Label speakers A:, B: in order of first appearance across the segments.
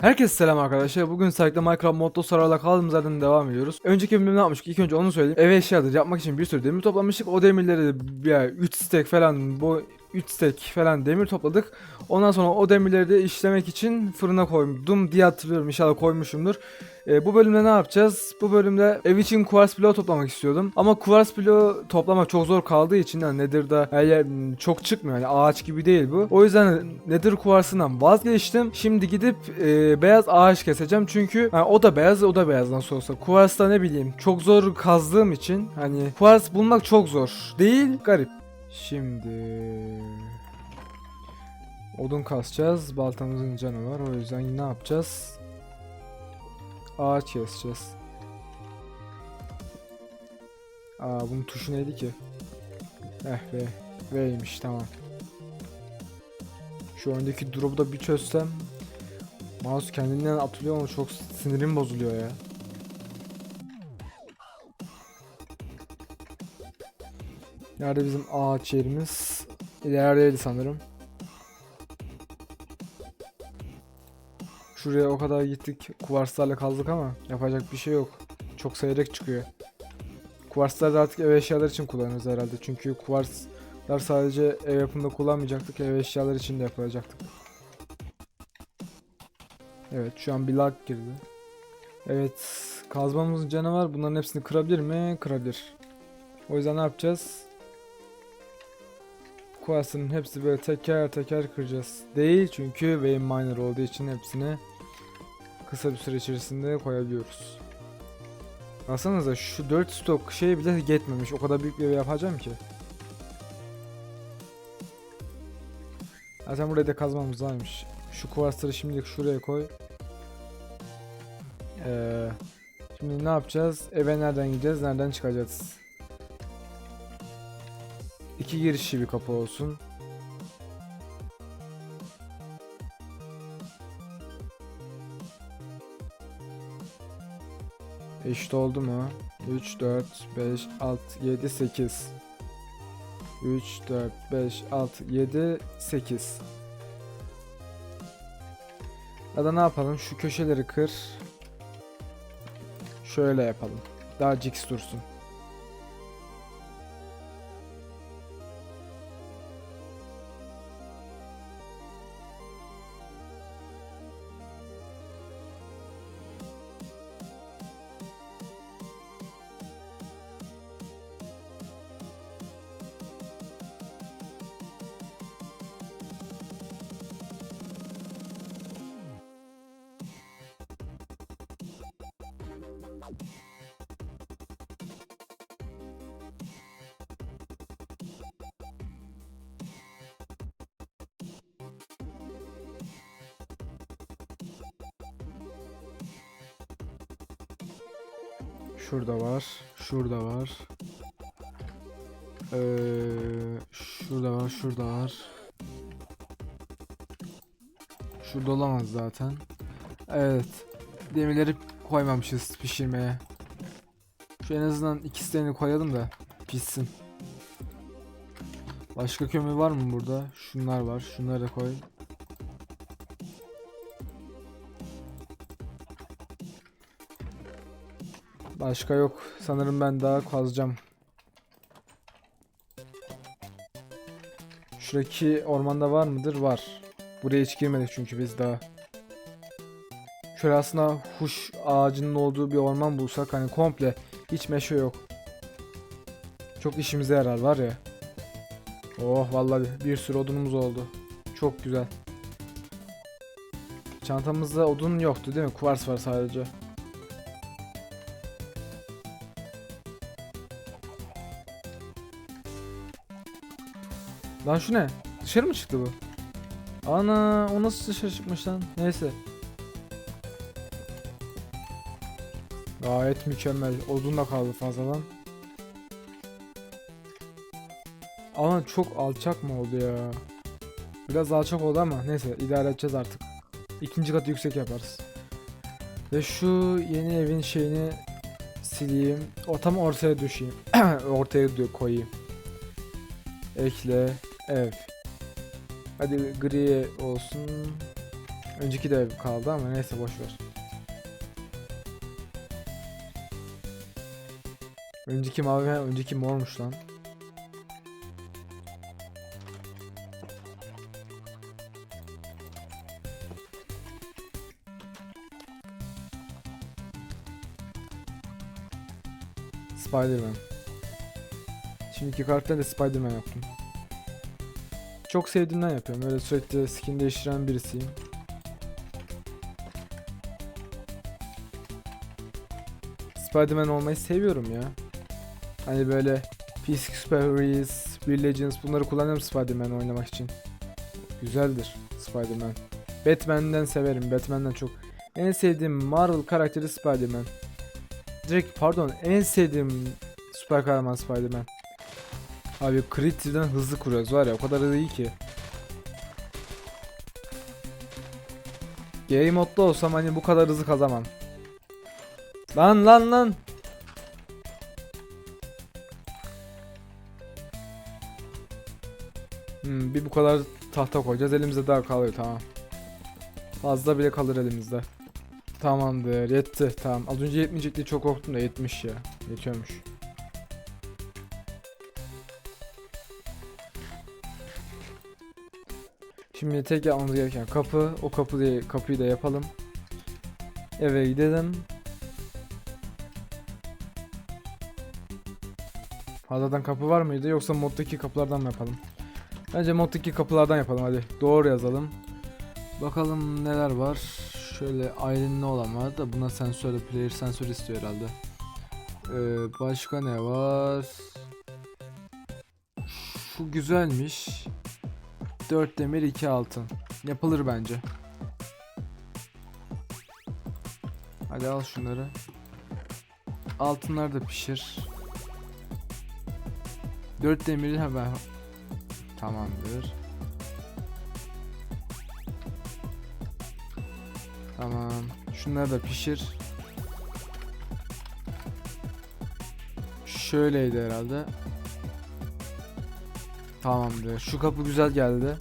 A: Herkese selam arkadaşlar. Bugün Serk'te Minecraft modda sararla kaldığımız yerden devam ediyoruz. Önceki bölümde ne yapmıştık? İlk önce onu söyleyeyim. Eve eşyadır yapmak için bir sürü demir toplamıştık. O demirleri de ya 3 stack falan bu 3 stack falan demir topladık. Ondan sonra o demirleri de işlemek için fırına koydum diye hatırlıyorum. İnşallah koymuşumdur. Ee, bu bölümde ne yapacağız? Bu bölümde ev için kuvars bloğu toplamak istiyordum. Ama kuvars bloğu toplamak çok zor kaldığı için yani Nether'da m, çok çıkmıyor. Yani ağaç gibi değil bu. O yüzden Nether kuvarsından vazgeçtim. Şimdi gidip e, beyaz ağaç keseceğim. Çünkü yani o da beyaz o da beyaz nasıl olsa. Kuvarsta ne bileyim çok zor kazdığım için hani kuvars bulmak çok zor. Değil garip. Şimdi odun kasacağız. Baltamızın canı var. O yüzden ne yapacağız? Ağaç keseceğiz. Aa bunun tuşu neydi ki? Eh be. V'ymiş tamam. Şu öndeki drop'u da bir çözsem Mouse kendinden atılıyor ama çok sinirim bozuluyor ya. Nerede bizim ağaç yerimiz? İlerideydi sanırım. Şuraya o kadar gittik. Kuvarslarla kazdık ama yapacak bir şey yok. Çok seyrek çıkıyor. Kuvarsları da artık ev eşyaları için kullanırız herhalde. Çünkü kuvarslar sadece ev yapımında kullanmayacaktık. Ev eşyaları için de yapacaktık. Evet şu an bir lag girdi. Evet kazmamızın canı var. Bunların hepsini kırabilir mi? Kırabilir. O yüzden ne yapacağız? Kuvarsının hepsi böyle teker teker kıracağız. Değil çünkü Vein Miner olduğu için hepsini kısa bir süre içerisinde koyabiliyoruz. Baksanıza şu 4 stok şey bile yetmemiş. O kadar büyük bir yapacağım ki. Zaten buraya da kazmamız varmış. Şu kuvarsları şimdilik şuraya koy. Ee, şimdi ne yapacağız? Eve nereden gideceğiz? Nereden çıkacağız? İki girişli bir kapı olsun. Eşit oldu mu? 3, 4, 5, 6, 7, 8. 3, 4, 5, 6, 7, 8. Ya da ne yapalım? Şu köşeleri kır. Şöyle yapalım. Daha cix dursun. Şurada var. Şurada var. Ee, şurada var. Şurada var. Şurada olamaz zaten. Evet. Demirleri koymamışız pişirmeye. Şu en azından ikisini koyalım da pişsin. Başka kömür var mı burada? Şunlar var. Şunları da koy. Başka yok. Sanırım ben daha kazacağım. Şuradaki ormanda var mıdır? Var. Buraya hiç girmedik çünkü biz daha. Şöyle aslında huş ağacının olduğu bir orman bulsak hani komple hiç meşe yok. Çok işimize yarar var ya. Oh vallahi bir sürü odunumuz oldu. Çok güzel. Çantamızda odun yoktu değil mi? Kuvars var sadece. Lan şu ne? Dışarı mı çıktı bu? Ana o nasıl dışarı çıkmış lan? Neyse. Gayet mükemmel. Odun da kaldı fazladan. Ama çok alçak mı oldu ya? Biraz alçak oldu ama neyse idare edeceğiz artık. İkinci katı yüksek yaparız. Ve şu yeni evin şeyini sileyim. O tam ortaya düşeyim. ortaya dö- koyayım. Ekle ev. Hadi gri olsun. Önceki de kaldı ama neyse boş ver. Önceki mavi, önceki mormuş lan. Spider-Man. Şimdiki karakter de Spider-Man yaptım. Çok sevdiğimden yapıyorum. Öyle sürekli skin değiştiren birisiyim. Spider-Man olmayı seviyorum ya. Hani böyle Peacekeepers, Legends bunları kullanıyorum Spider-Man oynamak için. Güzeldir Spider-Man. Batman'den severim. Batman'den çok. En sevdiğim Marvel karakteri Spider-Man. Direkt pardon en sevdiğim süper kahraman Spider-Man. Abi Critter'dan hızlı kuruyoruz var ya o kadar iyi ki. Game modda olsam hani bu kadar hızlı kazamam. Lan lan lan. Hmm, bir bu kadar tahta koyacağız elimizde daha kalıyor tamam. Fazla bile kalır elimizde. Tamamdır yetti tamam. Az önce yetmeyecek diye çok korktum da yetmiş ya. Yetiyormuş. Şimdi tek yapmamız gereken kapı. O kapı diye kapıyı da yapalım. Eve gidelim. Fazladan kapı var mıydı yoksa moddaki kapılardan mı yapalım? Bence moddaki kapılardan yapalım hadi. Doğru yazalım. Bakalım neler var. Şöyle ayrınlı olan var da buna sensör, player sensör istiyor herhalde. Ee, başka ne var? Şu güzelmiş. 4 demir 2 altın. Yapılır bence. Hadi al şunları. Altınları da pişir. 4 demiri hemen tamamdır. Tamam. Şunları da pişir. Şöyleydi herhalde. Tamamdır. Şu kapı güzel geldi.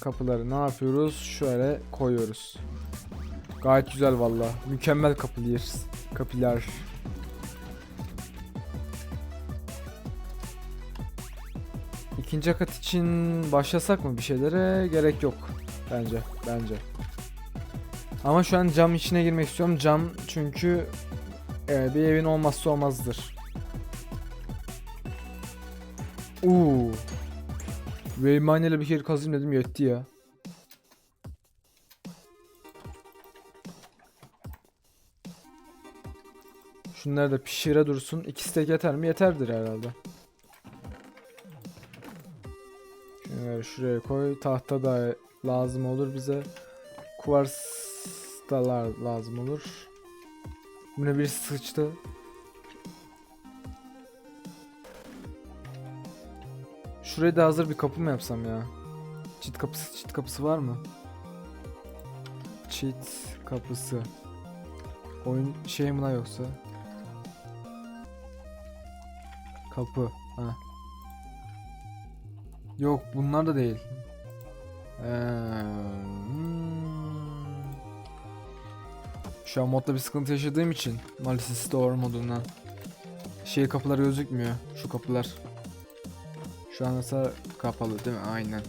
A: Kapıları ne yapıyoruz? Şöyle koyuyoruz. Gayet güzel valla. Mükemmel kapılar. Kapılar. İkinci kat için başlasak mı bir şeylere? Gerek yok. Bence. Bence. Ama şu an cam içine girmek istiyorum. Cam çünkü e, bir evin olmazsa olmazdır. Uuu. Rayman ile bir kere kazayım dedim yetti ya. Şunları da pişire dursun. İkisi de yeter mi? Yeterdir herhalde. Şunları şuraya koy. Tahta da lazım olur bize. Kuvars da la- lazım olur. Buna bir sıçtı. Şuraya da hazır bir kapı mı yapsam ya? Çit kapısı, çit kapısı var mı? Çit kapısı. Oyun şey mi yoksa? Kapı. Ha. Yok bunlar da değil. Ee, hmm. Şu an modda bir sıkıntı yaşadığım için maalesef store modundan şey kapılar gözükmüyor. Şu kapılar. Şu an mesela kapalı değil mi? Aynen.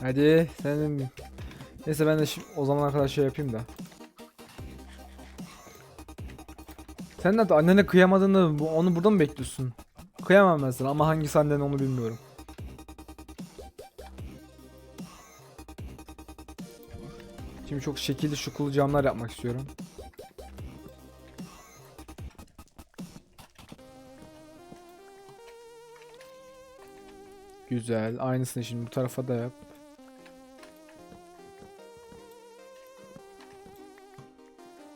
A: Hadi senin Neyse ben de şimdi o zamana kadar şey yapayım da. Sen de annene kıyamadığını onu burada mı bekliyorsun? Kıyamam ben sana ama hangisi annen onu bilmiyorum. Şimdi çok şekilli şukulu camlar yapmak istiyorum. Güzel. Aynısını şimdi bu tarafa da yap.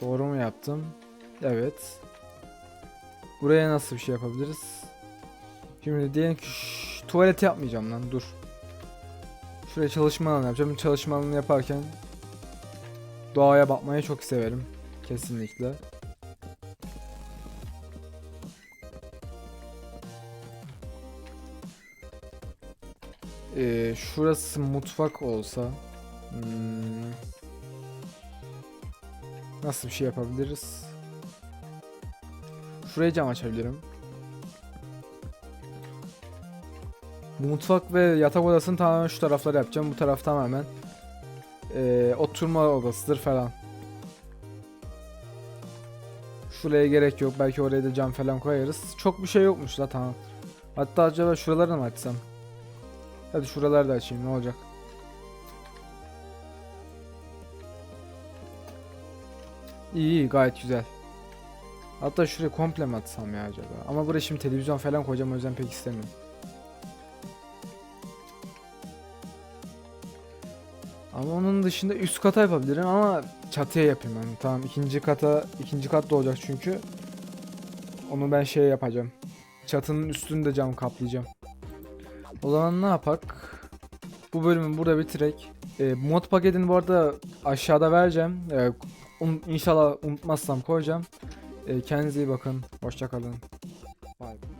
A: Doğru mu yaptım? Evet. Buraya nasıl bir şey yapabiliriz? Şimdi diyelim ki şş, tuvalet yapmayacağım lan dur. Şuraya çalışma alanı yapacağım. Çalışma alanı yaparken doğaya bakmayı çok severim. Kesinlikle. Ee, şurası mutfak olsa hmm, nasıl bir şey yapabiliriz? Şuraya cam açabilirim. Bu mutfak ve yatak odasını tamamen şu taraflara yapacağım. Bu taraf tamamen ee, oturma odasıdır falan. Şuraya gerek yok. Belki oraya da cam falan koyarız. Çok bir şey yokmuş la tamam. Hatta acaba şuraları mı açsam? Hadi şuraları da açayım ne olacak? İyi gayet güzel. Hatta şuraya komple mi atsam ya acaba? Ama buraya şimdi televizyon falan koyacağım o yüzden pek istemiyorum. Ama onun dışında üst kata yapabilirim ama çatıya yapayım ben. Tamam ikinci kata ikinci kat da olacak çünkü. Onu ben şey yapacağım. Çatının üstünü de cam kaplayacağım. O zaman ne yapak? Bu bölümü burada bitirek. E, mod paketini bu arada aşağıda vereceğim. E, un- inşallah unutmazsam koyacağım. E, kendinize iyi bakın. Hoşça kalın. Bye.